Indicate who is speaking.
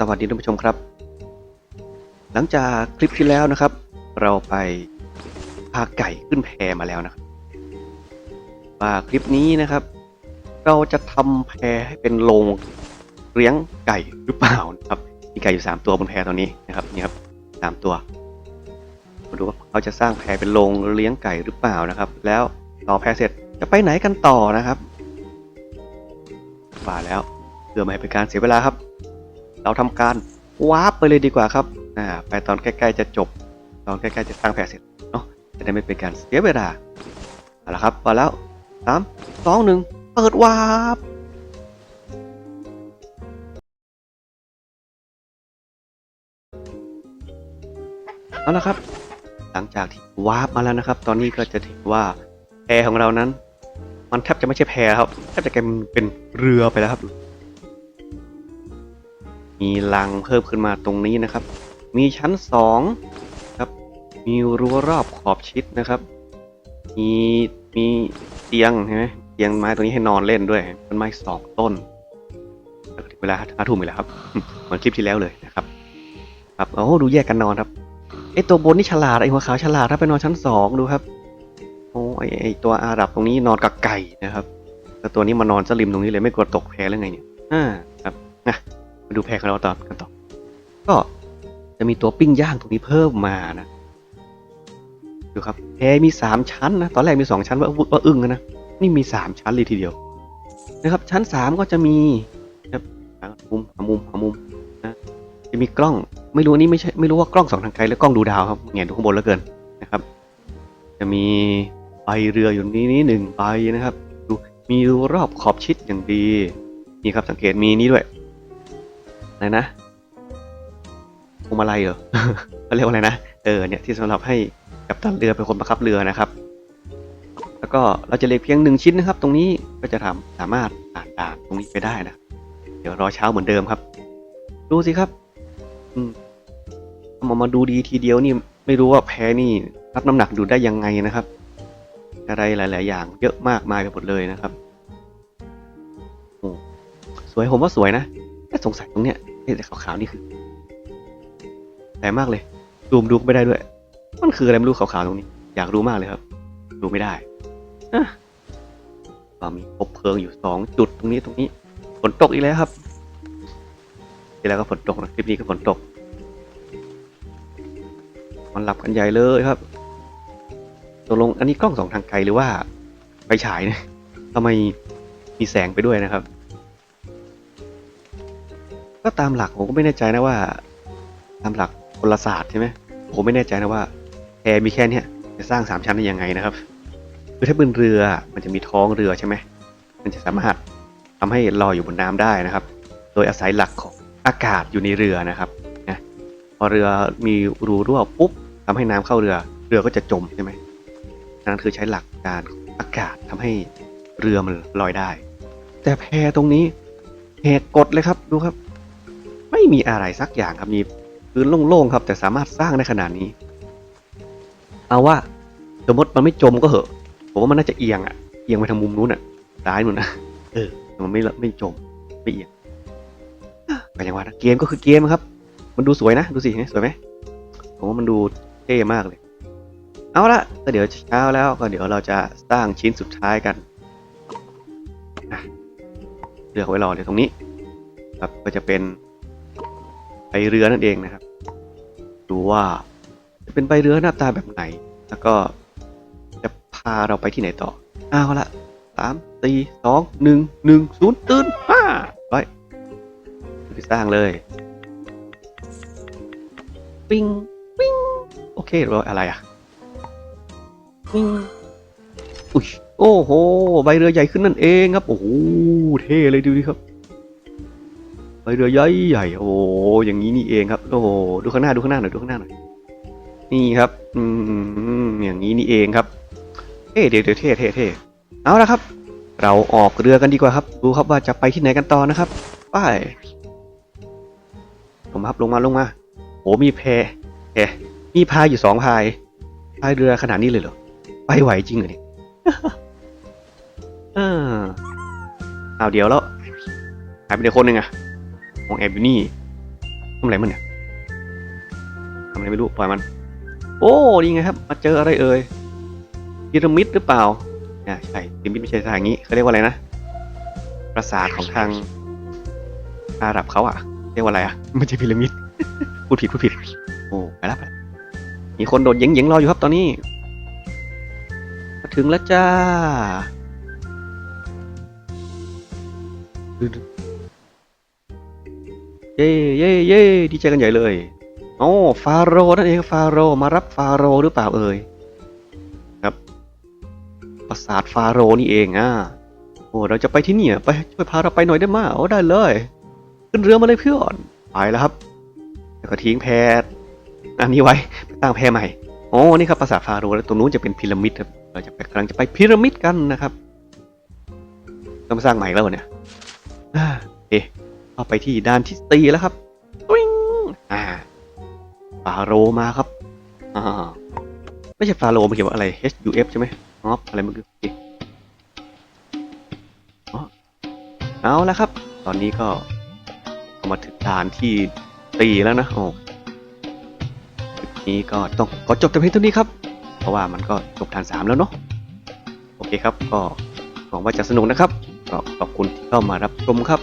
Speaker 1: สวัสดีท่านผู้ชมครับ หลังจากคลิปที่แล้วนะครับ เราไปพาไก่ขึ้นแพมาแล้วนะครับว่าคลิปนี้นะครับ เราจะทำแพให้เป็นโรงเลี้ยงไก่หรือเปล่านะครับมีไก่อยู่สามตัวบนแพตอนนี้นะครับนี่ครับสามตัวมาดูว่าเขาจะสร้างแพเป็นโรงเลี้ยงไก่หรือเปล่านะครับ แล้วต่อแพเสร็จจะไปไหนกันต่อนะครับว่าแล้วเพื่อไม่ให้เป็นการเสียเวลาครับ เราทำการวาร์ปไปเลยดีกว่าครับอ่าไปตอนใกล้ๆจะจบ ตอนใกล้ๆจะสร้งแผลเสร็จเนาะจะได้ไม่เป็นการเสียเวลาเอาละครับพอแล้วสามสองหนึ่งเปิดวาร์ปเอาละครับ หลังจากที่วาร์ปมาแล้วนะครับ ตอนนี้ก็จะถือว่าแพรของเรานั้น มันแทบจะไม่ใช่แพรครับแทบจะกลายเป็นเรือไปแล้วครับ มีรังเพิ่มขึ้นมาตรงนี้นะครับ มีชั้นสองครับมีรั้วรอบขอบชิดนะครับ มีมีเตียงใช่ไหมเตียงไม้ตรงนี้ให้นอนเล่นด้วยต้นไม้สองต้นเวลาห้าทุ่มอีกแล้วครับเหมือนคลิปที่แล้วเลยนะครับ ครับโอ้ดูแยกกันนอนครับไอตัวบนนี่ฉลาดไอหัวขาวฉลาดถ้าไปนอนชั้นสองดูครับโอ้ไอไอตัวอาหรับตรงนี้นอนกับไก่นะครับแต่ตัวนี้มานอนสลิมตรงนี้เลยไม่กลัวตกแพ้หรือไงเนี่ยอ่าครับนะ มาดูแพรของเราต่อกันต่อ ก็จะมีตัวปิ้งย่างตรงนี้เพิ่มมานะ ดูครับ แพรมีสามชั้นนะ ตอนแรกมีสองชั้นว่าว่าอึ้งนะ นี่มีสามชั้นเลยทีเดียว นะครับ ชั้นสามก็จะมีครับหามุมหามุมหามุมนะจะมีกล้อง ไม่รู้อันนี้ไม่ใช่ ไม่รู้ว่ากล้องสองทางไกลหรือกล้องดูดาวครับเงียดูข้างบนแล้วเกินนะครับ จะมีใบเรืออยู่นี้นี้หนึ่งใบนะครับ ดู มีรอบขอบชิดอย่างดี นี่ครับสังเกตมีนี่ด้วย อะไรนะพวงมาลัยเหรอเขาเรียกว่าอะไรนะ เออเนี่ยที่สำหรับให้กัปตันเรือเป็นคนบังคับเรือนะครับ แล้วก็เราจะเล็กเพียงหนึ่งชิ้นนะครับ ตรงนี้ก็จะทำสามารถผ่านด่านตรงนี้ไปได้นะ เดี๋ยวรอเช้าเหมือนเดิมครับ ดูสิครับ อืมเอามามาดูดีทีเดียวนี่ไม่รู้ว่าแพ้นี่รับน้ำหนักดูได้ยังไงนะครับ อะไรหลาย ๆ อย่างเยอะมากมายไปหมดเลยนะครับโอ้สวยผมว่าสวยนะแค่สงสัยตรงเนี้ย ไอ้แต่ขาวๆนี่คือแต่มากเลยดูมดูไม่ได้ด้วย มันคืออะไรไม่รู้ขาวๆตรงนี้ อยากรู้มากเลยครับ ดูไม่ได้อะก็มีพบเพลิงอยู่สองจุดตรงนี้ตรงนี้ฝนตกอีกแล้วครับที่แล้วก็ฝนตกนะคลิปนี้ก็ฝนตกมันหลับกันใหญ่เลยครับตกลงอันนี้กล้องสองทางไกลหรือว่าไฟฉายเนี่ยทำไมมีแสงไปด้วยนะครับ ก็ตามหลักผมก็ไม่แน่ใจนะว่า ตามหลักพลศาสตร์ใช่ไหมผมไม่แน่ใจนะว่าแพมีแค่เนี้ยจะสร้างสามชั้นได้ยังไงนะครับคือถ้าเป็นเรือมันจะมีท้องเรือใช่ไหมมันจะสามารถทำให้ลอยอยู่บนน้ำได้นะครับ โดยอาศัยหลักของอากาศอยู่ในเรือนะครับนะพอเรือมีรูรั่วปุ๊บทำให้น้ำเข้าเรือ เรือก็จะจมใช่ไหมนั่นคือใช้หลักการอากาศทำให้เรือมันลอยได้ แต่แพตรงนี้เหตุกฎเลยครับดูครับ ม่มีอะไรสักอย่างครับมีพื้นโล่งๆครับ แต่สามารถสร้างได้ขนาดนี้ เอาว่าสมมติมันไม่จมก็เหอะผมว่ามันน่าจะเอียงอะเอียงไปทางมุมนู้นอะซ้ายนู่นนะเออแต่มันไม่ละไม่จมไม่เอียงก็อย่างว่านะเกมก็คือเกมครับ มันดูสวยนะดูสิสวยไหมผมว่ามันดูเท่มากเลย เอาละก็เดี๋ยวเช้าแล้วก็เดี๋ยวเราจะสร้างชิ้นสุดท้ายกันเลือกไว้รอเลยตรงนี้ ครับก็จะเป็น ใบเรือนั่นเองนะครับ ดูว่าจะเป็นใบเรือหน้าตาแบบไหน แล้วก็จะพาเราไปที่ไหนต่อเอาละสามสี่สองหนึ่งหนึ่งศูนย์ตื่นห้าไปไปสร้างเลยปิ้งปิ้งโอเคเราอะไรอะปิ้งอุ้ยโอ้โห ใบเรือใหญ่ขึ้นนั่นเองครับ โอ้โห เท่เลยดูดิครับใบ เรือใหญ่ใหญ่โอ้อย่างนี้นี่เองครับ โอ้ดูข้างหน้าดูข้างหน้าหน่อยดูข้างหน้าหน่อยนี่ครับ อืมอย่างนี้นี่เองครับเท่เดี๋ยวเดี๋ยวเท่เท่เท่เอาละครับ เราออกเรือกันดีกว่าครับ ดูครับว่าจะไปที่ไหนกันต่อนะครับไปลงมครับลงมาลงมาโอ้มีแพแพมีพายอยู่สองพายพายเรือขนาดนี้เลยเหรอไปไหวจริงเหรอเนี่ยอ่าเอาเดี๋ยวแล้วหายไปเดี๋ยวคนหนึ่งอะ มองแอบอยู่นี่ทำอะไรมันเนี่ยทำอะไรไม่รู้ปล่อยมัน โอ้นี่ไงครับ มาเจออะไรเอ่ยพีระมิดหรือเปล่าอ่าใช่พีระมิดไม่ใช่ทางอย่างนี้เขาเรียกว่าอะไรนะปราสาทของทางอาหรับเขาอะเรียกว่าอะไรอะไม่ใช่พีระมิดพูดผิดพูดผิดโอ้ไปแล้วไปแล้วมีคนโดดเยิงๆรออยู่ครับตอนนี้มาถึงแล้วจ้า เย่เย่เย่ดีใจกันใหญ่เลยโอ้ฟาโรห์นั่นเองฟาโรห์มารับฟาโรห์หรือเปล่าเอ่ยครับปราสาทฟาโรห์นี่เองอะโอ้เราจะไปที่นี่ไปช่วยพาเราไปหน่อยได้ไหมโอ้ได้เลย ขึ้นเรือมาเลยเพื่อนไปแล้วครับแล้วก็ทิ้งแพอันนี้ไว้ไปตั้งแพใหม่โอ้นี่ครับปราสาทฟาโรห์แล้วตรงนู้นจะเป็นพีระมิดครับเราจะไปกำลังจะไปพีระมิดกันนะครับต้องสร้างใหม่แล้วเนี่ยอ่าโอเค เอาไปที่ด้านที่สี่แล้วครับวิ่งอ่าฟาโรมาครับอ่าไม่ใช่ฟาโรมันเขียนว่าอะไร H U F ใช่ไหมอ๋ออะไรมันคือโอเคอ๋อเอาละครับ ตอนนี้ก็มาถึงด่านที่ตีแล้วนะโอ้คลิปนี้ก็ต้องขอจบแต่เพียงเท่านี้ครับ เพราะว่ามันก็จบฐานสามแล้วเนาะ โอเคครับ ก็หวังว่าจะสนุกนะครับ ก็ขอบคุณที่เข้ามารับชมครับ